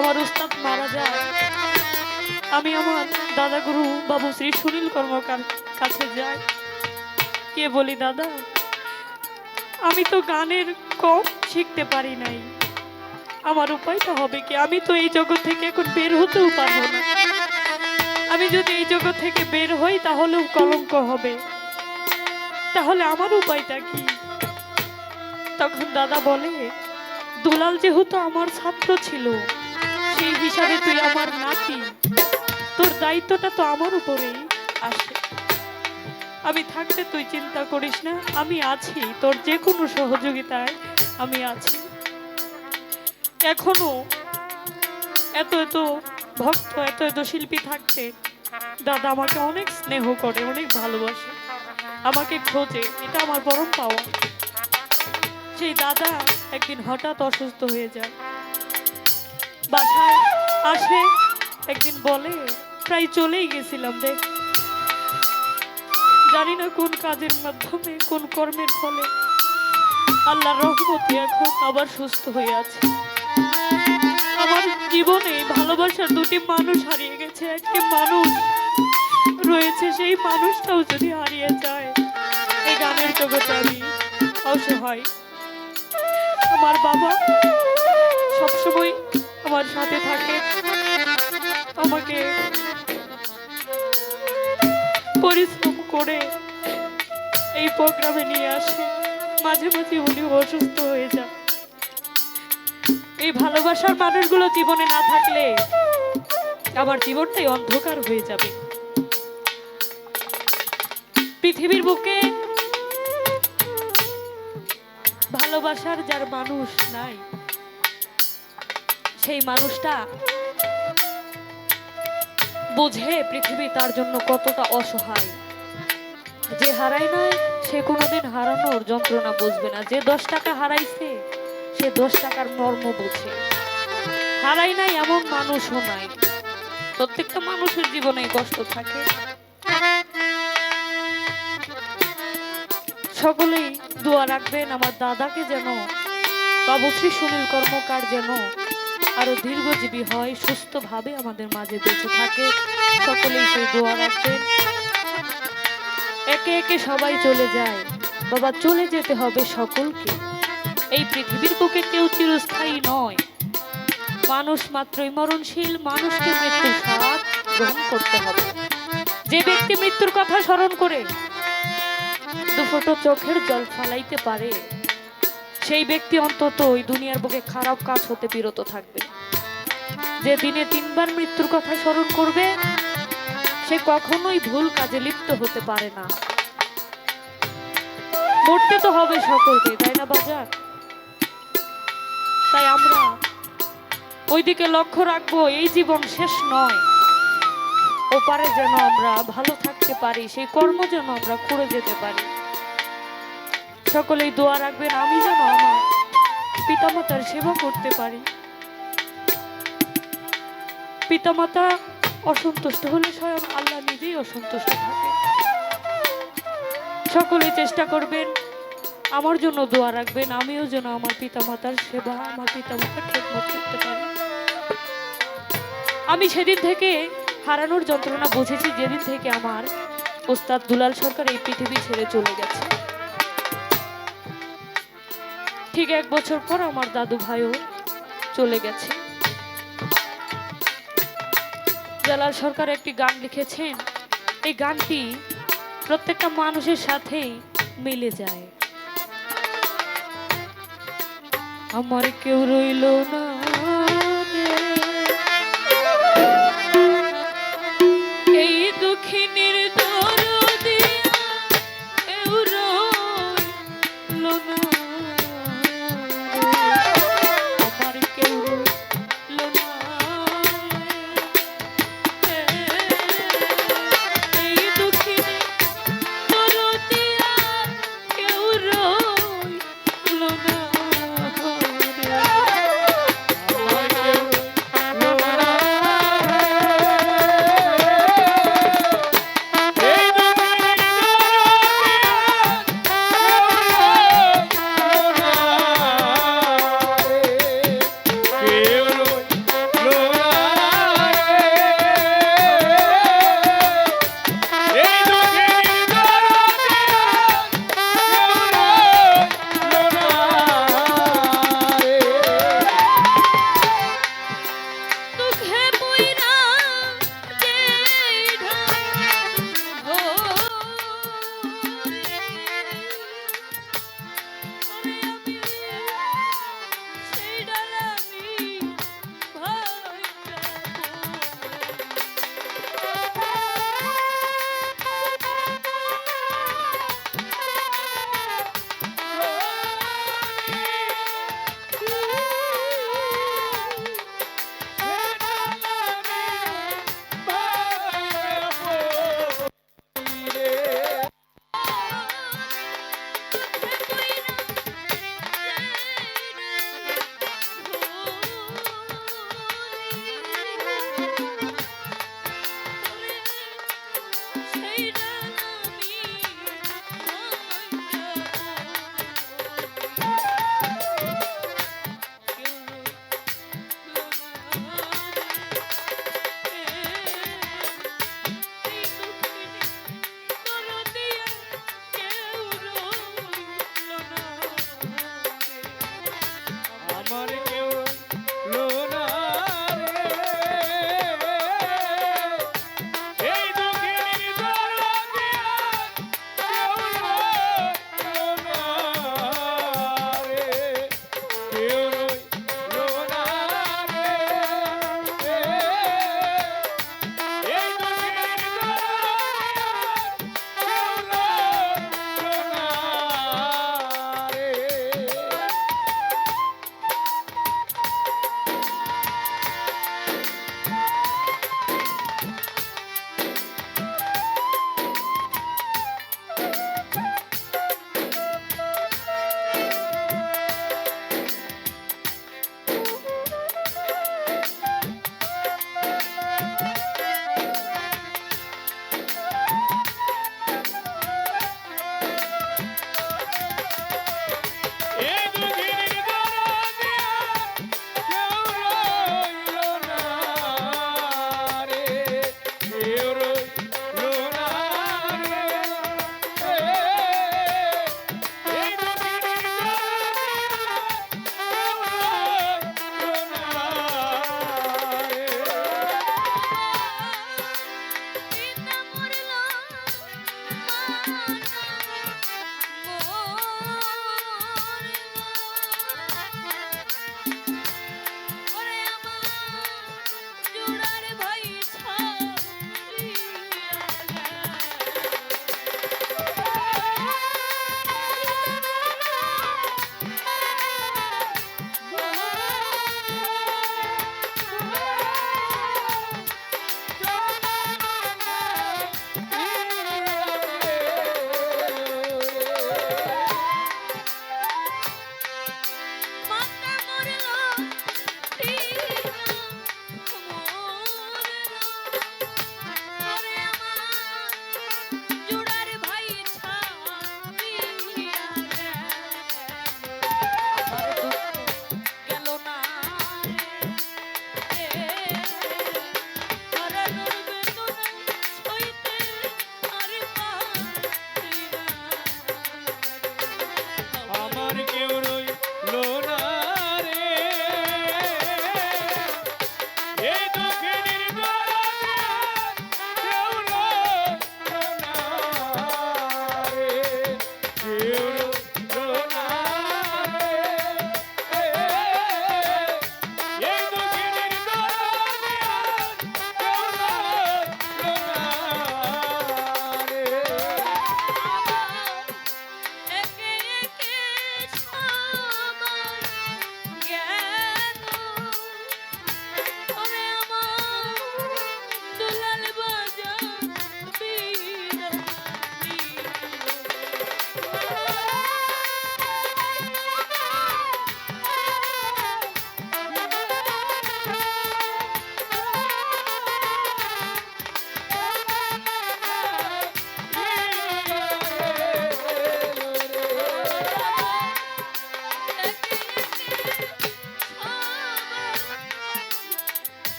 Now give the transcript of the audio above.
আমার উস্তাদ মারা যায়। আমি আমার দাদা গুরু বাবু শ্রী সুনীল কর্মকার কাছে যাই। কে বলি, দাদা, আমি তো গানের কম শিখতে পারি নাই। আমার উপায়টা হবে কি? আমি তো এই জগৎ থেকে এখন বের হতেও পারব না। আমি যদি এই জগৎ থেকে বের হই, তাহলেও কলঙ্ক হবে। তাহলে আমার উপায়টা কি? তখন দাদা বলে, দুলাল যেহেতু আমার ছাত্র ছিল হিসাবে তুই আমার নাতি। তোর দায়িত্বটা তো আমার উপরেই আসে। আমি থাকতে তুই চিন্তা করিস না, আমি আছি। তোর যে কোনো সহযোগিতায় আমি আছি। এখনও এত এত ভক্ত, এত এত শিল্পী থাকতে দাদা আমাকে অনেক স্নেহ করে, অনেক ভালোবাসে। আমাকে খোঁজে, এটা আমার পরম পাওয়া। সেই দাদা একদিন হঠাৎ অসুস্থ হয়ে যায়। বাসায় আসে, একদিন বলে, প্রায় চলেই গেছিলাম দেখ জানি না কোন কাজের মাধ্যমে, কোন কর্মের ফলে। আল্লাহর রহমতে এখন আবার সুস্থ হয়ে আছে। আমার জীবনে ভালোবাসার দুটি মানুষ হারিয়ে গেছে। একটি মানুষ রয়েছে, সেই মানুষটাও যদি হারিয়ে যায়, এই গানের জগতে আমি অসহায়। আমার বাবা সবসময় আমার সাথে থাকে। আমাকে পরিশ্রম করে এই প্রোগ্রামে নিয়ে আসে। মাঝে মাঝে উনি অসুস্থ হয়ে যান এই ভালোবাসার মানুষগুলো জীবনে না থাকলে আমার জীবনটাই অন্ধকার হয়ে যাবে। পৃথিবীর বুকে ভালোবাসার যার মানুষ নাই সেই মানুষটা বোঝে পৃথিবী তার জন্য কতটা অসহায়। যে হারায় নাই সে কোনোদিন হারানোর যন্ত্রণা বুঝবে না। যে দশ টাকা হারাইছে, সে দশ টাকার মর্ম বুঝে। হারাই নাই এমন মানুষও নাই। প্রত্যেকটা মানুষের জীবনে কষ্ট থাকে। সকলেই দোয়া রাখবেন, আমার দাদাকে যেন বাবুশ্রী সুনীল কর্মকার যেন আরও দীর্ঘজীবী হয়, সুস্থভাবে আমাদের মাঝে বেঁচে থাকে। সকলেই সেই দোয়া রাখবেন একে একে সবাই চলে যায়। বাবা, চলে যেতে হবে সকলকে। এই পৃথিবীর বুকে কেউ চিরস্থায়ী নয়। মানুষ মাত্রই মরণশীল, মানুষকে মৃত্যুর স্বাদ গ্রহণ করতে হবে। যে ব্যক্তি মৃত্যুর কথা স্মরণ করে দুফোটো চোখের জল ফালাইতে পারে, সেই ব্যক্তি অন্তত ওই দুনিয়ার বুকে খারাপ কাজ হতে বিরত থাকবে। যে দিনে তিনবার মৃত্যুর কথা স্মরণ করবে, সে কখনোই ভুল কাজে লিপ্ত হতে পারে না। মরতে তো হবে সকলকে, তাই না বাজার? তাই আমরা ওইদিকে লক্ষ্য রাখব, এই জীবন শেষ নয়। ওপারে যেন আমরা ভালো থাকতে পারি, সেই কর্ম যেন আমরা করে যেতে পারি। সকলেই দোয়া রাখবেন, আমি যেন আমার পিতামাতার সেবা করতে পারি। পিতামাতা অসন্তুষ্ট হলে স্বয়ং আল্লাহ নিজেই অসন্তুষ্ট থাকে। সকলে চেষ্টা করবেন, আমার জন্য দোয়া রাখবেন, আমিও যেন আমার পিতামাতার সেবা, আমার পিতামাতার খেদমত করতে পারি। আমি সেদিন থেকে হারানোর যন্ত্রণা বুঝেছি, যেদিন থেকে আমার ওস্তাদ দুলাল সরকার এই পৃথিবী ছেড়ে চলে গেছে। ঠিক এক বছর পর আমার দাদু ভাইও চলে গেছে। জালাল সরকার একটি গান লিখেছেন। এই গানটি প্রত্যেকটা মানুষের সাথেই মিলে যায়। আমার কেউ রইল না।